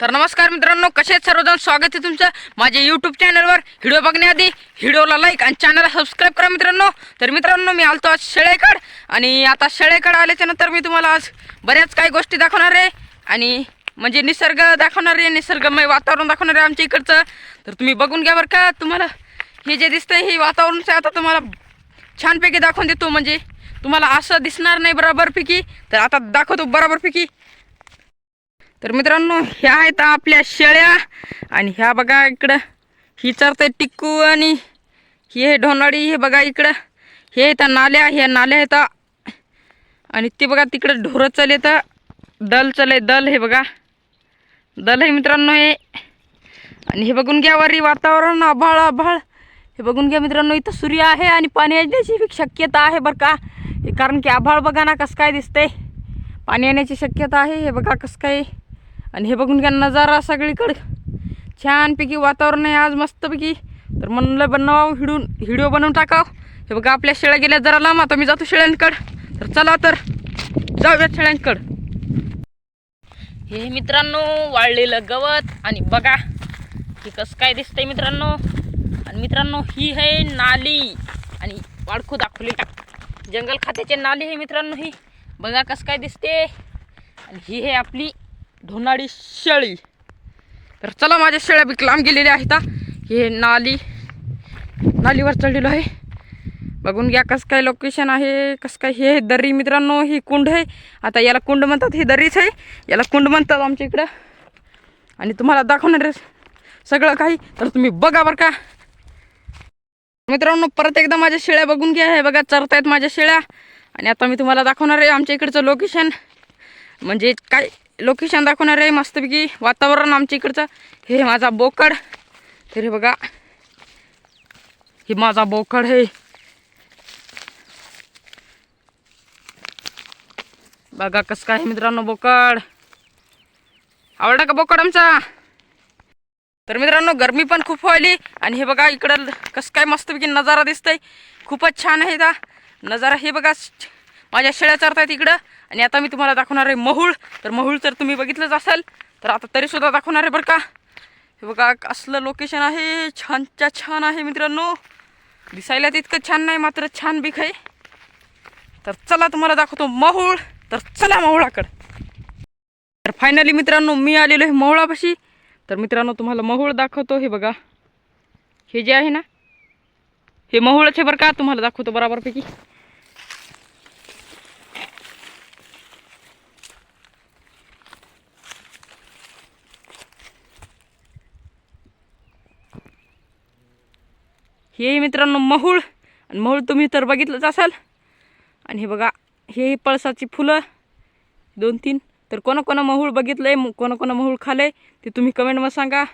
तर नमस्कार मित्रांनो कसे आहेत सर्वजण? स्वागत आहे तुमचं माझ्या यूट्यूब चॅनलवर व्हिडिओ बघण्याआधी व्हिडिओला लाईक आणि चॅनलला सबस्क्राईब करा मित्रांनो. तर मित्रांनो मी आलतो आज शेळेकड. आणि आता शेळेकड आल्याच्यानंतर मी तुम्हाला आज बऱ्याच काही गोष्टी दाखवणार आहे. आणि म्हणजे निसर्ग दाखवणार आहे निसर्गमय वातावरण दाखवणार आहे आमच्या इकडचं. तर तुम्ही बघून घ्या बरं का. तुम्हाला हे जे दिसतंय हे वातावरण आता तुम्हाला छानपैकी दाखवून देतो. म्हणजे तुम्हाला असं दिसणार नाही बरोबरपैकी. तर आता दाखवतो बरोबरपैकी. तर मित्रांनो ह्या आहेत आपल्या शेळ्या. आणि ह्या बघा इकडं ही चरते टिक्कू आणि ही आहे ढोनाळी हे बघा इकडं. हे आहेत नाल्या ह्या नाल्या आहेत. आणि ते बघा तिकडं ढोरं चाले तर दल चाले दल हे बघा. दल आहे मित्रांनो हे. आणि हे बघून घ्या वरी वातावरण आभाळ आभाळ. हे बघून घ्या मित्रांनो इथं सूर्य आहे आणि पाणी येण्याची शक्यता आहे बरं का. कारण की आभाळ बघा ना कसं काय दिसतंय. पाणी येण्याची शक्यता आहे हे बघा कसं काय. आणि हे बघून काय नजारा सगळीकडं. छानपैकी वातावरण आहे आज मस्तपैकी. तर म्हणलं बनवावं हिडून व्हिडिओ बनवून टाकाव हे बघा आपल्या शेळ्या गेल्या जरा लांब आता मी जातो शेळ्यांकडं. तर चला तर जाऊया शेळ्यांकडं. हे मित्रांनो वाळलेलं गवत आणि बघा हे कसं काय दिसतंय मित्रांनो. आणि मित्रांनो ही आहे नाली. आणि वाळखू दाखवली टाक. जंगल खात्याचे नाली आहे मित्रांनो ही. बघा कसं काय दिसते. आणि ही आहे आपली धोनाडी शेळी. तर चला माझ्या शेळ्या बी लांब गेलेल्या आहेत हे. नाली नालीवर चढलेलो आहे. बघून घ्या कसं काय लोकेशन आहे कसं काय हे दरी. मित्रांनो ही कुंड आहे. आता याला कुंड म्हणतात ही दरीच आहे. याला कुंड म्हणतात आमच्या इकडं. आणि तुम्हाला दाखवणार सगळं काही तर तुम्ही बघा बरं का. मित्रांनो परत एकदा माझ्या शेळ्या बघून घ्या. हे बघा चरतायत माझ्या शेळ्या. आणि आता मी तुम्हाला दाखवणार आहे आमच्या इकडचं लोकेशन म्हणजे काय लोकेशन दाखवणार आहे. मस्तपैकी वातावरण आमच्या इकडचं. हे माझा बोकड. तर हे बघा. हे माझा बोकड हे. बघा कसं काय मित्रांनो बोकड. आवडला का बोकड आमचा? तर मित्रांनो गरमी पण खूप व्हायली. आणि हे बघा इकडं कसं काय मस्तपैकी नजारा दिसतंय. खूपच छान आहे दा नजारा हे बघा माझ्या शेळ्या चरतायत इकडं. आणि आता मी तुम्हाला दाखवणार आहे महूळ. तर महूळ तर तुम्ही बघितलंच असाल तर आता तरीसुद्धा दाखवणार आहे बरं का. हे बघा असलं लोकेशन आहे. छानच्या छान आहे मित्रांनो. दिसायला तितकं छान नाही मात्र छान बीक आहे तर चला तुम्हाला दाखवतो महूळ. तर चला महूळाकडं. तर फायनली मित्रांनो मी आलेलो आहे महूळापाशी. तर मित्रांनो तुम्हाला महूळ दाखवतो. हे बघा. हे जे आहे ना हे महूळच आहे बरं का. तुम्हाला दाखवतो बराबरपैकी. हे मित्रांनो महुळ. आणि महुळ तुम्ही तर बघितलंच असाल. आणि हे बघा हे पळसाची फुलं. दोन तीन. तर कोणाकोणा महुळ बघितलं बघितलंय कोणाकोणा महुळ महूळ खालंय ते तुम्ही कमेंटमध्ये सांगा.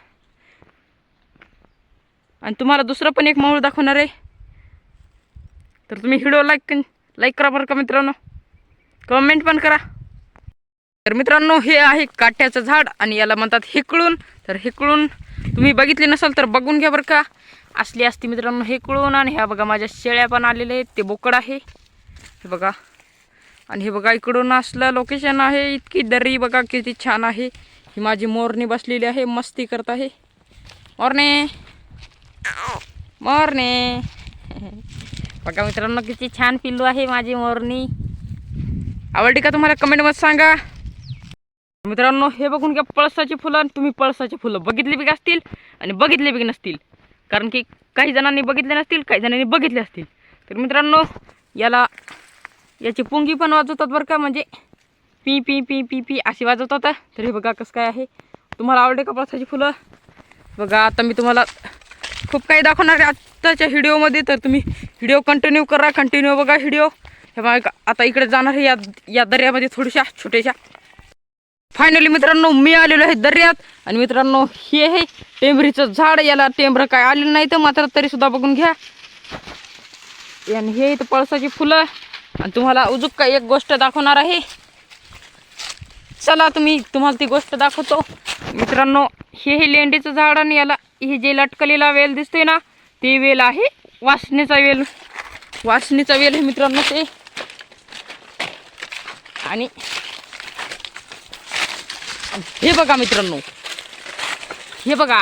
आणि तुम्हाला दुसरं पण एक महुळ दाखवणार आहे. तर तुम्ही व्हिडिओ लाईक लाईक करा बरं का मित्रांनो. कमेंट पण करा. तर मित्रांनो हे आहे काट्याचं झाड आणि याला म्हणतात हेकळून. तर हेकळून तुम्ही बघितले नसाल तर बघून घ्या बरं का. असली असती मित्रांनो हे कळून आणि ह्या बघा माझ्या शेळ्या पण आलेले आहेत ते बोकड आहे. हे बघा. आणि हे बघा इकडून असलं लोकेशन आहे इतकी दरी बघा किती छान आहे. ही माझी मोरणी बसलेली आहे मस्ती करत आहे. मोरणे मोरणे बघा मित्रांनो किती छान पिल्लू आहे माझी मोरणी आवडली का तुम्हाला कमेंटमध्ये सांगा. मित्रांनो हे बघून घ्या पळसाची फुलं आणि तुम्ही पळसाची फुलं. बघितली बी असतील आणि बघितले बी नसतील. कारण की काही जणांनी बघितले नसतील काही जणांनी बघितले असतील. तर मित्रांनो याला याची पुंगी पण वाजवतात बरं का म्हणजे पी पी पी पी पी अशी वाजवतात. तर हे बघा कसं काय आहे. तुम्हाला आवडते का पळसाची फुलं? बघा आता मी तुम्हाला खूप काही दाखवणार आहे आत्ताच्या व्हिडिओमध्ये. तर तुम्ही व्हिडिओ कंटिन्यू करा कंटिन्यू बघा व्हिडिओ. हे बघा आता इकडे जाणार आहे या या दर्यामध्ये थोड्याशा छोट्याशा. फायनली मित्रांनो मी आलेलो आहे दर्यात. आणि मित्रांनो हे आहे टेंबरीचं झाड. याला टेंबर काय आलेलं नाही तर मात्र तरीसुद्धा बघून घ्या. आणि हे इथं पळसाची फुलं. आणि तुम्हाला अजून काय एक गोष्ट दाखवणार आहे. चला तुम्ही तुम्हाला ती गोष्ट दाखवतो. मित्रांनो हे हे लेंडीचं झाड आणि याला हे जे लटकलेला वेल दिसतोय ना ते वेल आहे वासणीचा वेल. वासणीचा वेल आहे मित्रांनो ते. आणि हे बघा मित्रांनो. हे बघा.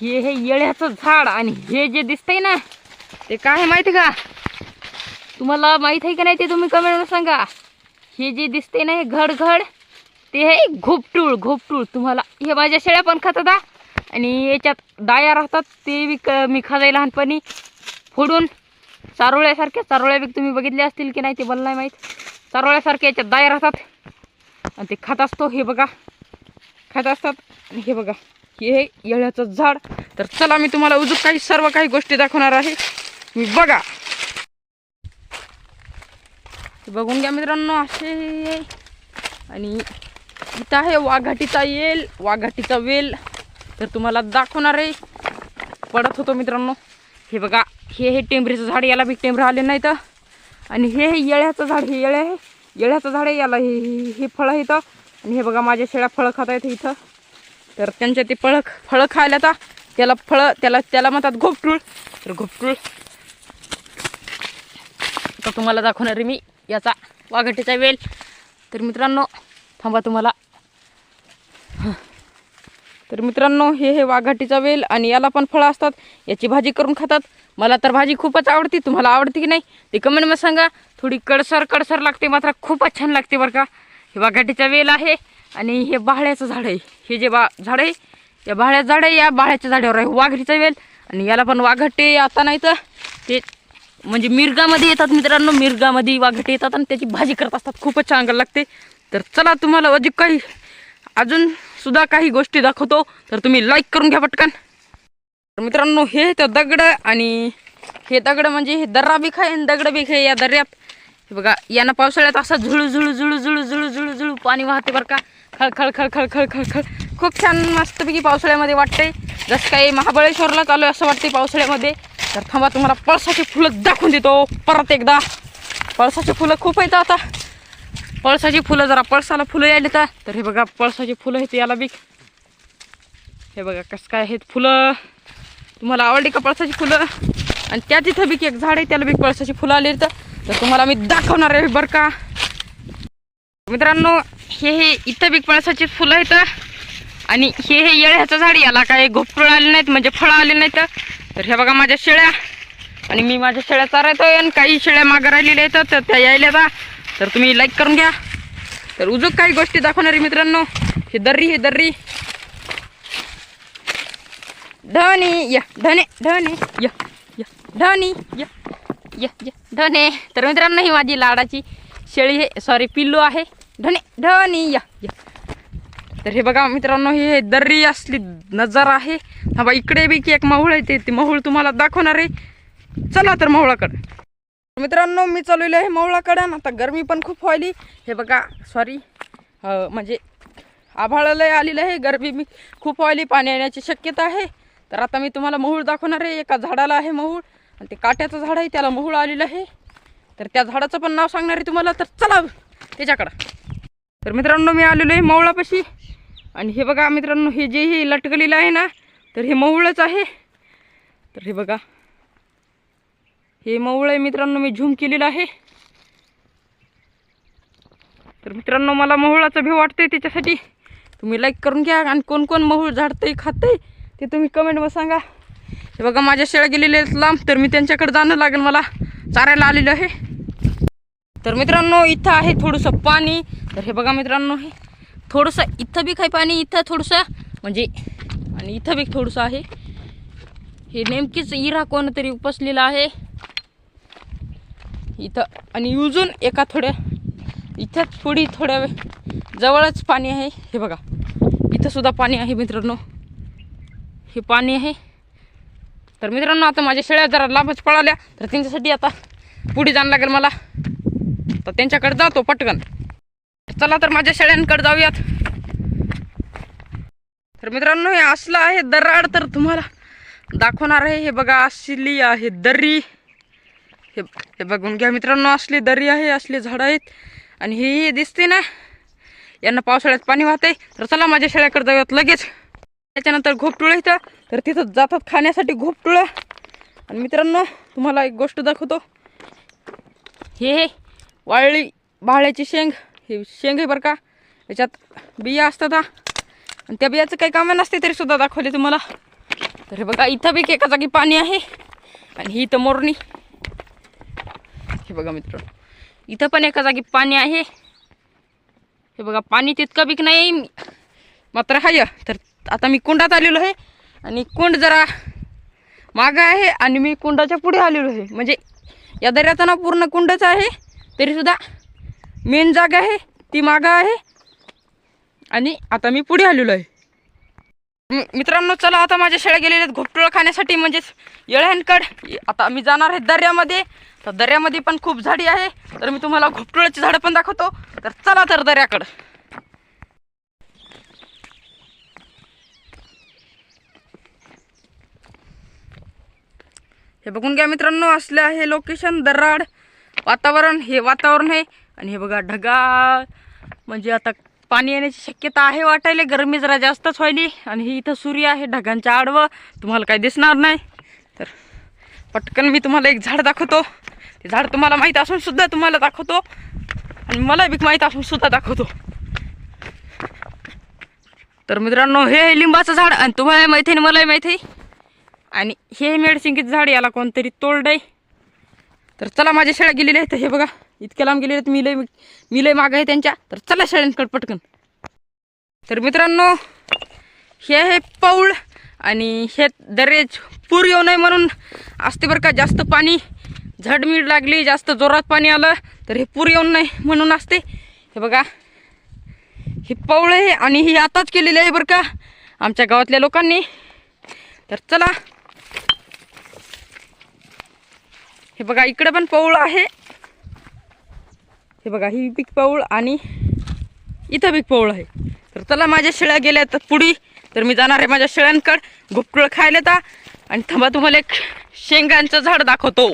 हे हे येळ्याचं झाड आणि हे जे दिसतंय ना ते काय आहे माहिती का? तुम्हाला माहीत आहे का नाही ते तुम्ही कमेंटमध्ये सांगा. हे जे दिसते ना हे घड घड ते हे घोपटूळ घोपटूळ. तुम्हाला हे माझ्या शेळ्या पण खातात आणि याच्यात डाया राहतात ते बी क मी खाजाय लहानपणी. फोडून चारोळ्यासारख्या चारोळ्या बी तुम्ही बघितल्या असतील की नाही ते मला नाही माहीत. चारोळ्यासारख्या याच्यात डाया राहतात. आणि ते खात असतो हे बघा. खात असतात आणि हे बघा. हे येळ्याचं झाड. तर चला मी तुम्हाला उजूक काही सर्व काही गोष्टी दाखवणार आहे. मी बघा. बघून घ्या मित्रांनो असे. आणि इथं आहे वाघाटीचा येल वाघाटीचा वेल. तर तुम्हाला दाखवणार आहे. पडत होतो मित्रांनो. हे बघा हे हे टेंबरीचं झाड याला बी टेंबर आले नाही तर आणि हे हे येळ्याचं झाड हे येळे आहे. येळ्याचं झाड आहे याला हे हे- फळं इथं आणि हे बघा माझ्या शेळ्या फळं खात आहेत इथं. तर त्यांच्या ते फळं फळं खायला तर त्याला फळं त्याला त्याला म्हणतात घोपटूळ. तर घोपटूळ. तर तुम्हाला दाखवणार आहे मी याचा वाघाटीचा वेल. तर मित्रांनो थांबा तुम्हाला. तर मित्रांनो हे हे वाघाटीचा वेल आणि याला पण फळं असतात. याची भाजी करून खातात. मला तर भाजी खूपच आवडते. तुम्हाला आवडते की नाही? ते कमेंटमध्ये सांगा. थोडी कडसर कडसर लागते मात्र खूपच छान लागते बरं का. हे बघाटीचा वेल आहे आणि हे बाहळ्याचं झाड आहे. हे जे बा झाड आहे या बाळ्याचं झाड आहे या बाहळ्याच्या झाडावर आहे. वाघरीचा वेल. आणि याला पण वाघाटे आता नाही तर ते म्हणजे मिरगामध्ये येतात मित्रांनो. मिरगामध्ये वाघटे येतात आणि त्याची भाजी करत असतात. खूपच चांगलं लागते. तर चला तुम्हाला अजून काही अजूनसुद्धा काही गोष्टी दाखवतो. तर तुम्ही लाईक करून घ्या पटकन. तर मित्रांनो हे तर दगड आणि हे दगड म्हणजे हे दर्रा बी खाय आणि दगड बी खाय या दर्यात हे बघा यानं पावसाळ्यात असं झुळू झुळू झुळू झुळू झुळू झुळू झुळू पाणी वाहते बरं का. खळ खळ खळ खळ खळ खळ खळ. खूप छान मस्तपैकी पावसाळ्यामध्ये वाटते जसं काही महाबळेश्वरला चालू आहे असं वाटते पावसाळ्यामध्ये. तर थांबा तुम्हाला पळसाची फुलं दाखवून देतो परत एकदा. पळसाची फुलं खूप आहेत आता. पळसाची फुलं जरा पळसाला फुलं यायला तर तर हे बघा पळसाची फुलं आहेत याला बी. हे बघा कसं काय आहेत फुलं. तुम्हाला आवडली का पळसाची फुलं? आणि त्या तिथं बी एक झाड आहे त्याला बी पळसाची फुलं आली तर तर तुम्हाला मी दाखवणार आहे बरं का. मित्रांनो हे हे इथं बी पळसाची फुलं आहेत. आणि हे हे येळ्याचं झाड याला काय घोपटूळ आले नाहीत म्हणजे फळं आले नाहीत. तर हे बघा माझ्या शेळ्या. आणि मी माझ्या शेळ्या चारायतोय आणि काही शेळ्या मागं राहिलेल्या आहेत तर त्या यायल्या आता तर तुम्ही लाईक करून घ्या. तर उजूक काही गोष्टी दाखवणार आहे मित्रांनो. हे दर्री हे दर्री. धनी या धने धने या या धनी या या या धने. तर मित्रांनो ही माझी लाडाची शेळी हे सॉरी पिल्लू आहे. धने धनी या या. तर हे बघा मित्रांनो हे दर्री असली नजारा आहे. हा बा इकडे बी की एक माहूळ आहे ते. ते माहूळ तुम्हाला दाखवणार आहे. चला तर माहुळाकडे. मित्रांनो मी चालवलं आहे मावळाकडे आता गरमी पण खूप व्हायली. हे बघा सॉरी म्हणजे आभाळालय आलेलं आहे. गरमी मी खूप व्हायली. पाणी येण्याची शक्यता आहे. तर आता मी तुम्हाला महुळ दाखवणार आहे. एका झाडाला आहे महुळ. आणि ते काट्याचं झाड आहे त्याला महूळ आलेलं आहे. तर त्या झाडाचं पण नाव सांगणार आहे तुम्हाला. तर चला त्याच्याकडं. तर मित्रांनो मी आलेलो आहे मवळापाशी आणि हे बघा मित्रांनो हे जे हे लटकलेलं आहे ना तर हे मवळच आहे. तर हे बघा. हे मवळ आहे मित्रांनो मी झूम केलेलं आहे. तर मित्रांनो मला महुळाचं भी वाटतंय त्याच्यासाठी. तुम्ही लाईक करून घ्या. आणि कोण कोण महुळ झाडतंय खातंय ते तुम्ही कमेंटमध्ये सांगा. हे बघा माझ्या शेळ्या गेलेल्या आहेत लांब तर मी त्यांच्याकडे जाणं लागेल मला. चारायला आलेलं आहे. तर मित्रांनो इथं आहे थोडंसं पाणी. तर हे बघा मित्रांनो हे थोडंसं इथं बी काही पाणी इथं थोडंसं म्हणजे आणि इथं बी थोडंसं आहे. हे नेमकीच इरा कोणतरी उपसलेला आहे. इथं आणि उजून एका थोड्या इथं थोडी थोड्या वेळ जवळच पाणी आहे. हे बघा इथंसुद्धा पाणी आहे मित्रांनो. हे पाणी आहे. तर मित्रांनो आता माझ्या शेळ्या जरा लांबच पळाल्या तर त्यांच्यासाठी आता पुढे जाणं लागेल मला. तर त्यांच्याकडे जातो पटकन. चला तर माझ्या शेळ्यांकडे जाऊयात. तर मित्रांनो हे असलं आहे दराड तर तुम्हाला दाखवणार आहे. हे बघा असली आहे दरी. हे हे बघून घ्या मित्रांनो असली दरी आहे असली झाडं आहेत. आणि हे दिसते ना यांना पावसाळ्यात पाणी वाहते तर चला माझ्या शेळ्याकडे जाऊयात लगेच. त्याच्यानंतर घोपटुळं इथं. तर तिथं जातात खाण्यासाठी घोपटुळं आणि मित्रांनो तुम्हाला एक गोष्ट दाखवतो. हे वाळली बाळ्याची शेंग. हे शेंग आहे बरं का. याच्यात बिया असतात आणि त्या बियाचं काही कामं नसते तरी सुद्धा दाखवले तुम्हाला. तर हे बघा इथं बी एका जागी पाणी आहे. आणि ही इथं मोरणी. हे बघा मित्र इथं पण एका जागी पाणी आहे. हे बघा पाणी तितकं बीक नाही मात्र हाय. तर आता मी कुंडात आलेलो आहे आणि कुंड जरा मागं आहे आणि मी कुंडाच्या पुढे आलेलो आहे. म्हणजे या दर्याचं नाव पूर्ण कुंडच आहे तरीसुद्धा मेन जागा आहे ती मागं आहे आणि आता मी पुढे आलेलो आहे. मि- मित्रांनो चला आता माझ्या शेळ्या गेलेल्या आहेत घोपटुळं खाण्यासाठी म्हणजेच येळ्यांकड. आता मी जाणार आहे दर्यामध्ये. तर दर्यामध्ये पण खूप झाडी आहे. तर मी तुम्हाला घोपटुळाची झाडं पण दाखवतो. तर चला तर दर्याकडं. हे बघून घ्या मित्रांनो असले आहे लोकेशन दर्राड वातावरण हे वातावरण आहे. आणि हे बघा ढगाळ. म्हणजे आता पाणी येण्याची शक्यता आहे वाटायला गरमी जरा जास्तच व्हायली. आणि ही इथं सूर्य आहे ढगांच्या आडवं. तुम्हाला काही दिसणार नाही. तर पटकन मी तुम्हाला एक झाड दाखवतो. ते झाड तुम्हाला माहीत असून सुद्धा तुम्हाला दाखवतो. आणि मला बी माहीत असून सुद्धा दाखवतो. तर मित्रांनो हे लिंबाचं झाड. आणि तुम्हाला माहिती आहे मलाही माहिती आहे. आणि हे मेडसिंगीत झाड याला कोणतरी तोडलंय तर चला माझ्या शेळ्या गेलेल्या आहेत. हे बघा इतक्या लांब गेलेले आहेत. मी लय मी लय माग आहे त्यांच्या. तर चला शेळ्यांकडे पटकन. तर मित्रांनो हे आहे पौळ आणि हे दरेज पूर येऊ नये म्हणून असते बरं का जास्त पाणी. झडमीड लागली जास्त जोरात पाणी आलं तर हे पूर येऊ नये म्हणून असते. हे बघा हे पौळ आहे आणि ही आताच केलेली आहे बरं का आमच्या गावातल्या लोकांनी. तर चला हे बघा इकडे पण पौळ आहे. हे बघा ही बिग पौळ आणि इथं बिग पौळ आहे. तर चला माझ्या शेळ्या गेल्या तर पुढी. तर मी जाणार आहे माझ्या शेळ्यांकड. गुपटुळ खायला ता आणि थांबा तुम्हाला एक शेंगांचं झाड दाखवतो.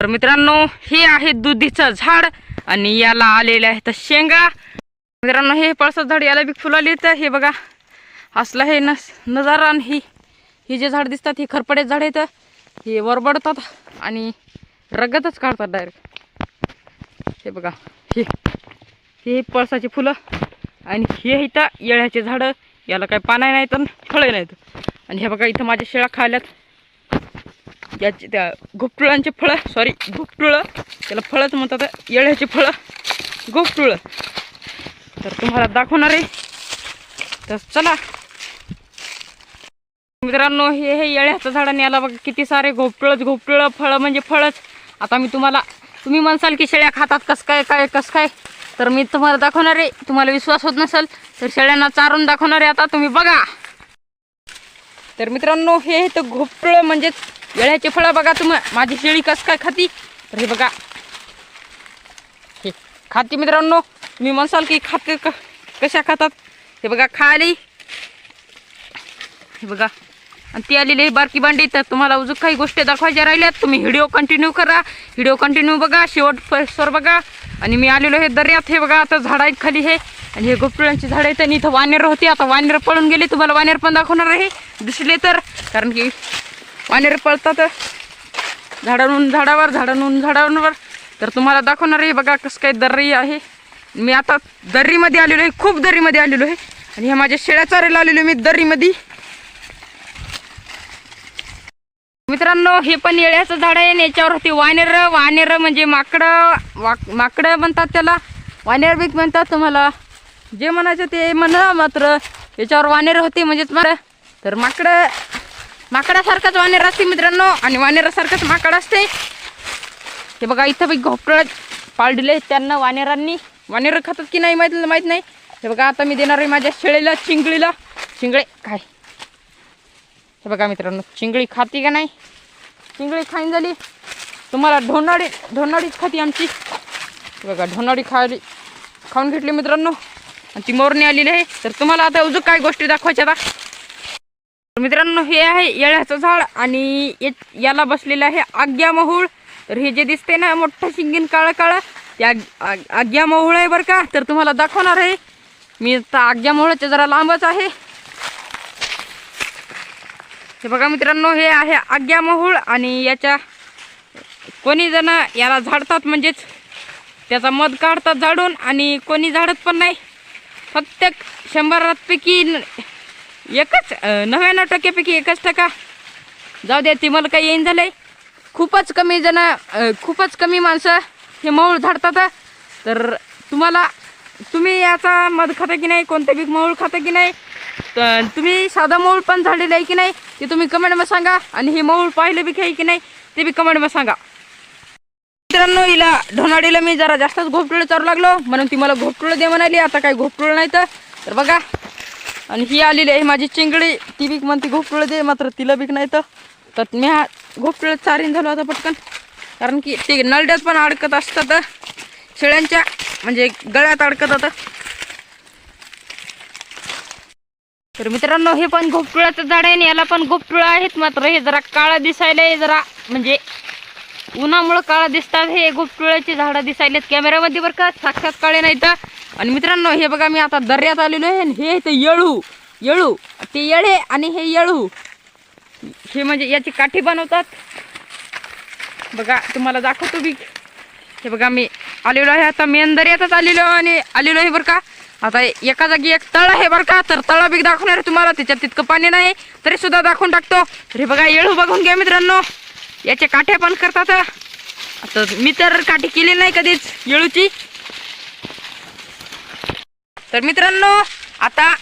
तर मित्रांनो हे आहे दुधीचं झाड आणि याला आलेले आहेत शेंगा. मित्रांनो हे पळसं झाड याला बी फुलं आली हे बघा असलं हे नस नजारा आणि ही ही जे झाड दिसतात ही खरपडे झाड आहेत. हे वरबडतात आणि रगतच काढतात डायरेक्ट हे बघा हे हे पळसाची फुलं आणि हे इथं येळ्याचे झाडं याला काही पानं नाही तर फळं नाहीत. आणि हे बघा इथं माझ्या शेळ्या खाल्यात. याचे त्या घुपटुळांचे फळं सॉरी घुपटुळं त्याला फळंच म्हणतात येळ्याचे फळं घुपटुळं. तर तुम्हाला दाखवणार आहे. तर चला मित्रांनो हे हे येळ्याचं झाड आणि याला बघा किती सारे घोपटळच घोपटळं फळं म्हणजे फळच. आता मी तुम्हाला तुम्ही म्हणसाल की शेळ्या खातात कसं काय काय कसं काय? तर मी तुम्हाला दाखवणार आहे. तुम्हाला विश्वास होत नसेल तर शेळ्यांना चारून दाखवणार आहे आता. तुम्ही बघा. तर मित्रांनो हे तर घोपटळं म्हणजेच येळ्याचे फळं. बघा तुम्ही माझी शेळी कसं काय खाती? तर हे बघा. हे खाती मित्रांनो. तुम्ही म्हणसाल की खाते कशा खातात? हे बघा खाली. हे बघा. आणि ती आलेली आहे बारकी बांडी तर तुम्हाला अजून काही गोष्टी दाखवायच्या राहिल्यात तुम्ही व्हिडिओ कंटिन्यू करा. व्हिडिओ कंटिन्यू बघा शेवट सर बघा. आणि मी आलेलो आहे दर्यात. हे बघा आता झाडं आहेत खाली हे. आणि हे गुपटुळ्यांची झाडं आहेत आणि इथं वानेर होती. आता वानेर पळून गेले. तुम्हाला वानेर पण दाखवणार आहे. दिसले तर. कारण की वानेर पळतात. झाडांहून झाडावर झाडांहून झाडांवर. तर तुम्हाला दाखवणार आहे. बघा कसं काय दर्री आहे. मी आता दर्रीमध्ये आलेलो आहे. खूप दर्रीमध्ये आलेलो आहे. आणि ह्या माझ्या शेळ्या चारायला आलेलो आहे मी दर्रीमध्ये. मित्रांनो हे पण येळ्याचं झाड आहे आणि याच्यावरती वानेर. वानेर म्हणजे माकडं. वाक माकडं म्हणतात त्याला. वानेर बीक म्हणतात तुम्हाला. जे म्हणायचं ते म्हणा मात्र. याच्यावर वानेर होते म्हणजेच मला तर माकडं माकडासारखंच वानेर असते मित्रांनो. आणि वानेरासारखंच माकड असते. हे बघा इथं बी घोपळ पाळले त्यांना वानेरांनी. वानेर खातात की नाही माहीत माहीत नाही. हे बघा आता मी देणार आहे माझ्या शेळीला चिंगळीला. चिंगळे काय? हे बघा मित्रांनो चिंगळी खाती का नाही? चिंगळी खाईन झाली. तुम्हाला ढोनाडी ढोनाडीच खाती आमची. बघा ढोनाडी खाली खाऊन घेतली मित्रांनो. आणि ती मोरणी आलेली आहे. तर तुम्हाला आता अजून काय गोष्टी दाखवायच्या आता तर मित्रांनो हे आहे येळ्याचं झाड आणि याला बसलेलं आहे आग्या महुळ. तर हे जे दिसते ना मोठं शिंगीन काळं काळं ते आग्या महुळ आहे बरं का? तर तुम्हाला दाखवणार आहे. मी आता आग्या महूळच्या जरा लांबच आहे. हे बघा मित्रांनो हे आहे आग्या महूळ आणि याच्या कोणी जण याला झाडतात म्हणजेच त्याचा मध काढतात झाडून आणि कोणी झाडत पण नाही. फक्त शंभरापैकी एकच नव्याण्णव टक्क्यापैकी एकच टक्का. जाऊ द्या ती मला काही येईन झालंय. खूपच कमी जण खूपच कमी माणसं हे मऊळ झाडतात. तर तुम्हाला तुम्ही याचा मध खाता की नाही कोणतं बी मऊळ खाता की नाही तर तुम्ही साधा मऊळ पण झालेलं आहे की नाही ते तुम्ही कमेंटमध्ये सांगा. आणि हे मऊळ पाहिलं बी काही की नाही ते बी कमेंटमध्ये सांगा. मित्रांनो हिला ढोनाडीला मी जरा जास्तच घोपटुळे चारू लागलो. म्हणून ती मला घोपटुळे दे म्हणाली. आता काही घोपटुळे नाही तर. बघा. आणि ही आलेली आहे माझी चिंगडी. ती बीक म्हणते घोपटुळे दे मात्र तिला बीक नाही तर मी हा घोपटुळे चारीन झालो आता पटकन. कारण की ते नळड्यात पण अडकत असतात. शेळ्यांच्या म्हणजे गळ्यात अडकत होतं. तर मित्रांनो हे पण घोपटुळ्याचं झाड आहे आणि याला पण घोपटुळं आहेत. मात्र हे जरा काळा दिसायला जरा म्हणजे उन्हामुळं काळा दिसतात. हे घोपटुळ्याची झाडं दिसायलेत कॅमेऱ्यामध्ये बरं का साक्षात काळे नाही तर आणि मित्रांनो हे बघा मी आता दर्यात आलेलो आहे आणि हे ते येळू येळू ते येळे आणि हे येळू. हे म्हणजे याची काठी बनवतात. बघा तुम्हाला दाखवतो बी हे बघा मी आलेलो आहे आता मेन दर्यातच आलेलो आणि आलेलो आहे बरं का. आता एका जागी एक तळ आहे बरं का तर तळ बी दाखवणार तुम्हाला त्याच्यात तितकं पाणी नाही तरी सुद्धा दाखवून टाकतो. तर बघा येळू बघून घ्या मित्रांनो. याचे काठे पण करतात. आता मी तर काठी केली नाही कधीच येळूची. तर मित्रांनो आता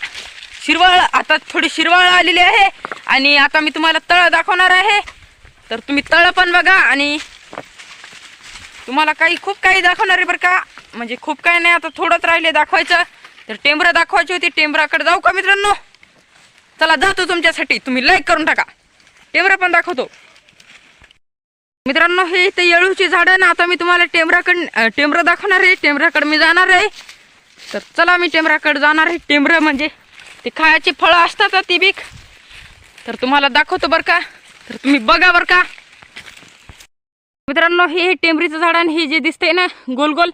शिरवळ आता थोडी शिरवळ आलेली आहे आणि आता मी तुम्हाला तळ दाखवणार आहे. तर तुम्ही तळ पण बघा आणि तुम्हाला काही खूप काही दाखवणार आहे बरं का. म्हणजे खूप काही नाही आता थोडंच राहिले दाखवायचं. तर टेंबरा दाखवायची होती टेंबराकडे जाऊ का मित्रांनो? चला जातो तुमच्यासाठी. तुम्ही लाईक करून टाका. टेंबरा पण दाखवतो. मित्रांनो हे इथे येळूची झाडं ना आता मी तुम्हाला टेंबराकडे टेंबरं दाखवणार आहे. टेंबराकडे मी जाणार आहे. तर चला मी टेंबराकडे जाणार आहे. टेंबरं म्हणजे ते खायची फळं असतात ती बीक तर तुम्हाला दाखवतो बरं का. तर तुम्ही बघा बरं का. मित्रांनो हे टेंबरीचं झाड आणि हे जे दिसतंय ना गोल गोल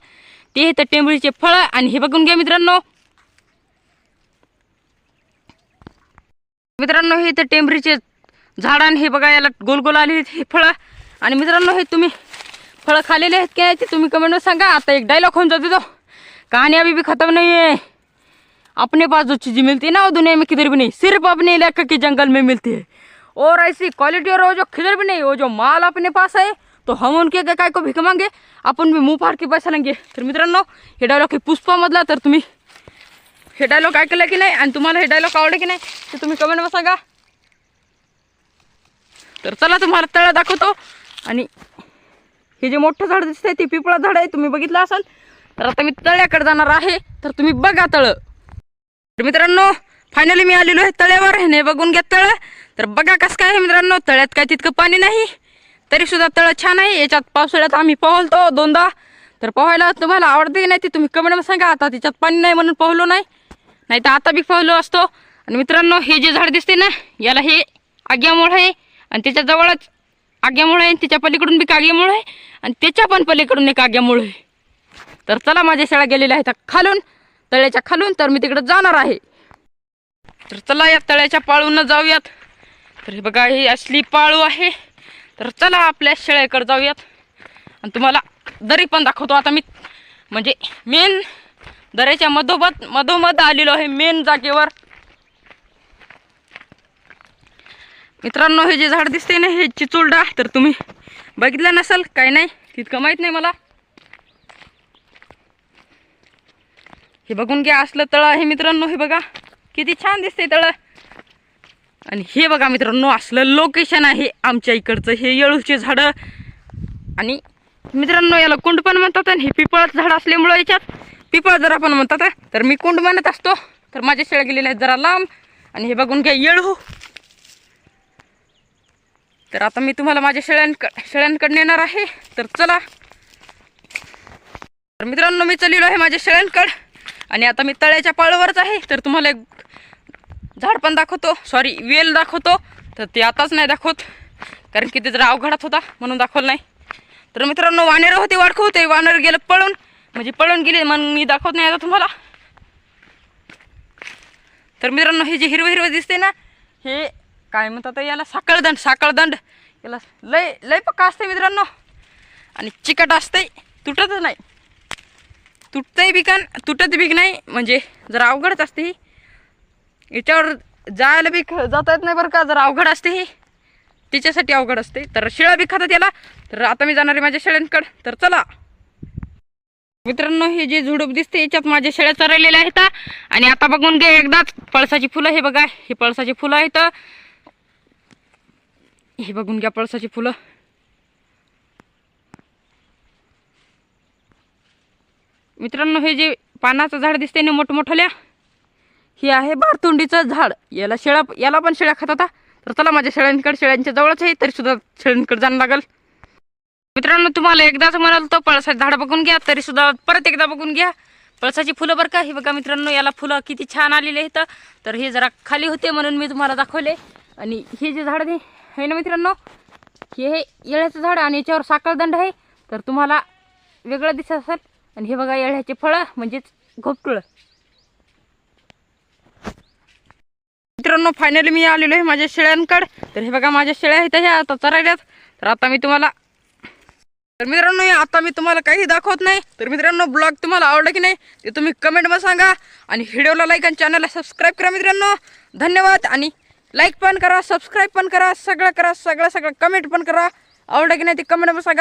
ते हे तर टेंबरीचे फळं आणि हे बघून घ्या मित्रांनो. मित्रांनो, हे तर टेंबरीचे झाड हे गोल गोल आले हे फळं. आणि मित्रांनो, हे तुम्ही ते तुम्ही कमेंटमध्ये सांगा. आता एक डायलॉग होऊन जाते तो. कहानी अभी भी खत्म नहीं है अपने पास जो चीज़ें मिलती है ना, वो दुनिया में किधर भी नहीं, सिर्फ़ अपने इलाके के जंगल में मिलती है. और ऐसी क्वालिटी और वो जो किधर भी नहीं, वो जो माल अपने पास है तो हम उनके काय को भीक मांगे आपण भी मुँह फाड के पैसा लेंगे. तर मित्रांनो हे डायलॉग हे पुष्पामधला तर तुम्ही हे डायलॉग ऐकलं की नाही? आणि तुम्हाला हे डायलॉग आवडले की नाही ते तुम्ही कमेंटमध्ये सांगा. तर चला तुम्हाला तळा दाखवतो. आणि हे जे मोठं झाड आहे ते पिपळा झाड आहे. तुम्ही बघितलं असाल तर आता मी तळ्याकडे जाणार आहे. तर तुम्ही बघा तळ. तर मित्रांनो फायनली मी आलेलो आहे तळ्यावर. हे बघून घ्या तळ. तर बघा कसं काय आहे मित्रांनो तळ्यात काय तितकं पाणी नाही. तरी सुद्धा तळ छान आहे. याच्यात पावसाळ्यात आम्ही पोहलतो दोनदा. तर पोहायला तुम्हाला आवडते की नाही ते तुम्ही कमेंटमध्ये सांगा. आता त्याच्यात पाणी नाही म्हणून पोहलो नाही. नाही तर आता बी फळलो असतो. आणि मित्रांनो हे जे झाड दिसते ना याला हे आग्यामुळं आहे. आणि त्याच्या जवळच आग्यामुळं आहे. आणि त्याच्या पलीकडून बी काग्यामुळं आहे. आणि त्याच्या पण पलीकडून एक आग्यामुळं आहे. तर चला माझ्या शाळा गेलेल्या आहेत खालून तळ्याच्या खालून. तर मी तिकडं जाणार आहे. तर चला या तळ्याच्या पाळून जाऊयात. तर हे बघा ही असली पाळू आहे. तर चला आपल्या शेळ्याकडे जाऊयात. आणि तुम्हाला दरी पण दाखवतो. आता मी म्हणजे मेन दऱ्याच्या मधोमध मधोमध आलेलो आहे मेन जागेवर. मित्रांनो हे जे झाड दिसते ना हे चिचुलडा तर तुम्ही बघितलं नसल काही नाही तितकं माहीत नाही मला. हे बघून घ्या असलं तळ आहे मित्रांनो हे बघा. किती छान दिसते तळ. आणि हे बघा मित्रांनो असलं लोकेशन आहे आमच्या इकडचं हे येळूचे झाडं. आणि मित्रांनो याला कुंड पण म्हणतात आणि हे पिपळाचं झाड असल्यामुळं याच्यात पिपळ जरा पण म्हणतात तर मी कुंड म्हणत असतो. तर माझ्या शेळ्या गेलेल्या आहेत जरा लांब. आणि हे बघून घ्या येळू हो. तर आता मी तुम्हाला माझ्या शेळ्यांक शेळ्यांकडे नेणार आहे. तर चला. तर मित्रांनो मी चलिलो आहे माझ्या शेळ्यांकड. आणि आता मी तळ्याच्या पाळावरच आहे. तर तुम्हाला एक झाड पण दाखवतो. सॉरी वेल दाखवतो. तर ते आताच नाही दाखवत. कारण की ते जरा अवघडात होता म्हणून दाखवलं नाही. तर मित्रांनो वानेरं होते वाडकं होते. वानर गेलं पळून. म्हणजे पळून गेले मग मी दाखवत नाही आता तुम्हाला. तर मित्रांनो हे जे हिरवं हिरवं दिसते ना हे काय म्हणतात याला? साखळदंड साखळदंड. याला लय लय पक्का असते मित्रांनो. आणि चिकट असते तुटतच नाही. तुटतंही बी तुटत बीक नाही म्हणजे जरा अवघडच असते ही. याच्यावर जायला बीक ख- जाता येत नाही बरं का जरा अवघड असते ही. तिच्यासाठी अवघड असते. तर शिळा बी खातात याला. तर आता मी जाणार आहे माझ्या शेळ्यांकडं. तर चला. मित्रांनो हे जे झुडूप दिसते याच्यात माझ्या शेळ्या चरलेल्या आहेत. आणि आता बघून घ्या एकदाच पळसाची फुलं हे बघा हे पळसाची फुलं आहेत. हे बघून घ्या पळसाची फुलं. मित्रांनो हे जे पानाचं झाड दिसते ना मोठमोठल्या हे आहे भारतोंडीचं झाड. याला शेळा याला पण शेळ्या खात होता तर चला माझ्या शेळ्यांकडे शेळ्यांच्या जवळच आहे तरी सुद्धा शेळ्यांकडे जाणं लागेल. मित्रांनो तुम्हाला एकदाच म्हणाल तो पळसाचं झाड बघून घ्या तरी सुद्धा परत एकदा बघून घ्या. पळसाची फुलं बरं का? हे बघा मित्रांनो याला फुलं किती छान आलेले आहेत. तर हे जरा खाली होते म्हणून मी तुम्हाला दाखवले. आणि हे जे झाड आहे आहे ना मित्रांनो हे हे येळ्याचं झाड आणि याच्यावर साखळदंड आहे. तर तुम्हाला वेगळं दिसत असेल. आणि हे बघा येळ्याचे फळं म्हणजेच घोपटुळं. मित्रांनो फायनली मी आलेलो आहे माझ्या शेळ्यांकडे. तर हे बघा माझ्या शेळ्या आहेत ह्या आता चरायल्यात. तर आता मी तुम्हाला तर मित्रांनो आता मी तुम्हाला काही दाखवत नाही. तर मित्रांनो ब्लॉग तुम्हाला आवडला की नाही ते तुम्ही कमेंटमध्ये सांगा. आणि व्हिडिओला लाईक आणि चॅनलला सबस्क्राईब करा मित्रांनो. धन्यवाद. आणि लाईक पण करा सबस्क्राईब पण करा सगळं करा सगळं सगळं कमेंट पण करा. आवडलं की नाही ते कमेंटमध्ये सांगा.